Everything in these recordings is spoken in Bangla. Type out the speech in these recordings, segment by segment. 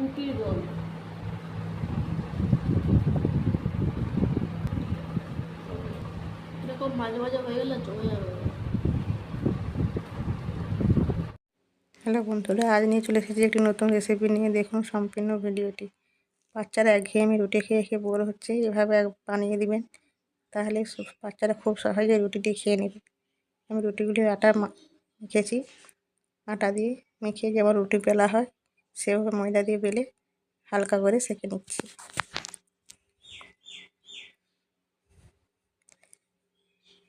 কুকির রোল এরকম মাঝে মাঝে গেলে জমে যাবে। হ্যালো বন্ধুরা, আজ নিয়ে চলে এসেছি একটি নতুন রেসিপি নিয়ে। দেখুন সম্পূর্ণ ভিডিওটি। বাচ্চারা একঘেয়েমি রুটি খেয়ে খেয়ে বড় হচ্ছে, এভাবে বানিয়ে দিবেন, তাহলে বাচ্চারা খুব সহজে রুটিটি খেয়ে নেবে। আমি রুটিগুলি আটা মেখেছি। আটা দিয়ে মেখে যেমন রুটি বেলা হয় সেভাবে ময়দা দিয়ে বেলে হালকা করে সেঁকে নিচ্ছি।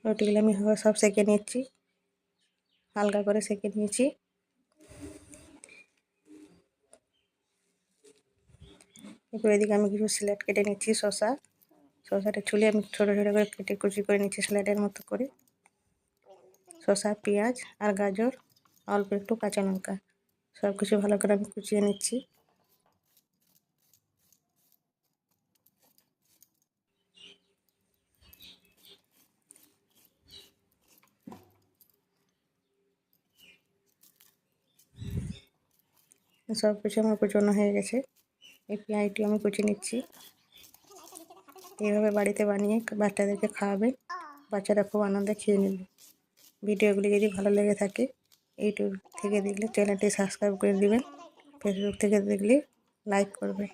রুটিগুলো আমি সব সেঁকে নিচ্ছি। হালকা করে সেঁকে নিয়েছি। এরপর এদিকে আমি কিছু স্যালাড কেটে নিচ্ছি শশা শশাটা ছুলে আমি ছোটো ছোটো করে কেটে কুচি করে নিচ্ছি স্যালাডের মতো করে। শসা, পেঁয়াজ আর গাজর, অল্প একটু কাঁচা লঙ্কা। সব কিছু ভালো করে আমি কুচিয়ে নিচ্ছি। সব কিছু আমার কুচনো হয়ে গেছে। এই পেঁয়াজটি আমি কুচিয়ে নিচ্ছি। এইভাবে বাড়িতে বানিয়ে বাচ্চাদেরকে খাওয়াবেন। বাচ্চারা খুব আনন্দে খেয়ে নেবে। ভিডিওগুলি যদি ভালো লেগে থাকে ইউটিউব থেকে দেখলে চ্যানেলটি সাবস্ক্রাইব করে দিবেন। ফেসবুক থেকে দেখলে লাইক করবে।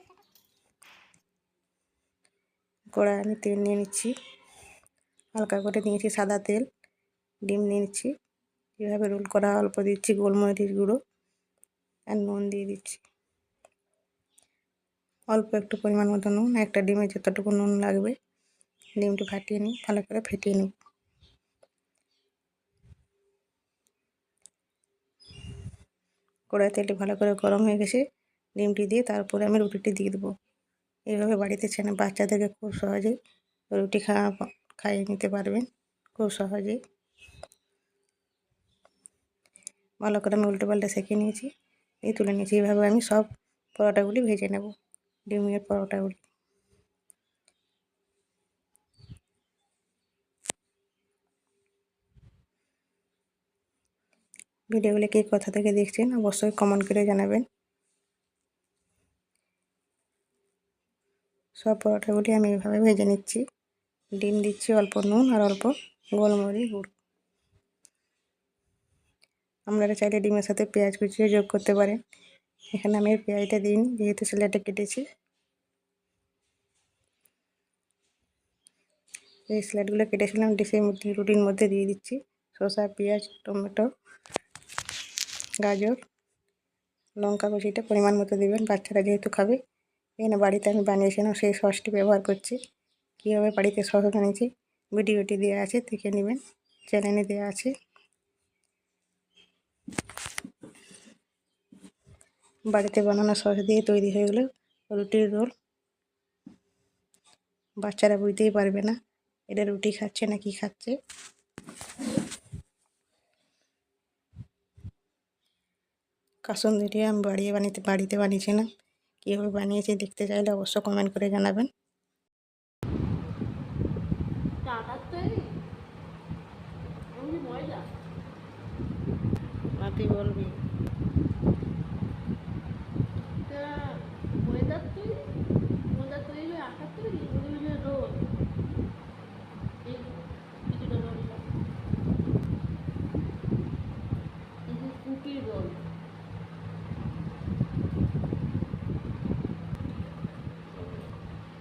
কড়াই আমি তেল নিয়ে নিচ্ছি। হালকা করে নিয়েছি সাদা তেল। ডিম নিয়ে নিচ্ছি। এভাবে রোল করা, অল্প দিচ্ছি গোলমরিচ গুঁড়ো আর নুন দিয়ে দিচ্ছি। অল্প একটু পরিমাণ মতো নুন, একটা ডিমে যতটুকু নুন লাগবে, ডিমটি ফাটিয়ে নিই, ভালো করে ফেটিয়ে নিই। কড়াই তেলটি ভালো করে গরম হয়ে গেছে ডিমটি দিয়ে তারপরে আমি রুটিটি দিয়ে দেবো। এইভাবে বাড়িতে ছেলে বাচ্চাদেরকে খুব সহজেই রুটি খাওয়া খাইয়ে নিতে পারবেন, খুব সহজেই। ভালো করে আমি উল্টো পাল্টা সেঁকে নিয়েছি এই তুলে নিয়েছি। এইভাবে আমি সব পরোটাগুলি ভেজে নেব, ডিমের পরোটাগুলি। ভিডিওগুলি কে কোথা থেকে দেখছেন, অবশ্যই কমেন্ট করে জানাবেন। সব পরোটাগুলি আমি এভাবে ভেজে নিচ্ছি। ডিম দিচ্ছি অল্প নুন আর অল্প গোলমরিচ গুঁড়ো। আপনারা চাইলে ডিমের সাথে পেঁয়াজ কুচিয়ে যোগ করতে পারেন। এখানে আমি পেঁয়াজটা দিন যেহেতু স্যালাডে কেটেছি। এই স্যালাডগুলো কেটেছিলাম, ডিশের মধ্যে, রুটির মধ্যে দিয়ে দিচ্ছি। শসা, পেঁয়াজ, টমেটো গাজর, লঙ্কা কুচিটা পরিমাণ মতো দেবেন, বাচ্চারা যেহেতু খাবে। এখানে বাড়িতে আমি বানিয়েছিলাম সেই সসটি ব্যবহার করছি। কীভাবে বাড়িতে সস বানিয়েছি, ভিডিওটি দেওয়া আছে, দেখে নেবেন। চ্যানেলে দেওয়া আছে। বাড়িতে বানানো সস দিয়ে তৈরি হয়ে গেলো রুটির রোল। বাচ্চারা বুঝতেই পারবে না এটা রুটি খাচ্ছে না কি খাচ্ছে। কাসুন্দিটি আমি বাড়িয়ে বানিয়ে বাড়িতে বানিয়েছিলাম। কীভাবে বানিয়েছি দেখতে চাইলে অবশ্য কমেন্ট করে জানাবেন। তুই বলবি এটা ময়দার তৈরি ময়দার তৈরি হয়ে আটার তৈরি ওগুলো হচ্ছে রোল এই কিছুটা রোল কুকির রোল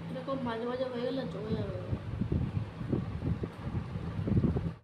এরকম মাঝে মাঝে হয়ে গেলে জমে যাবে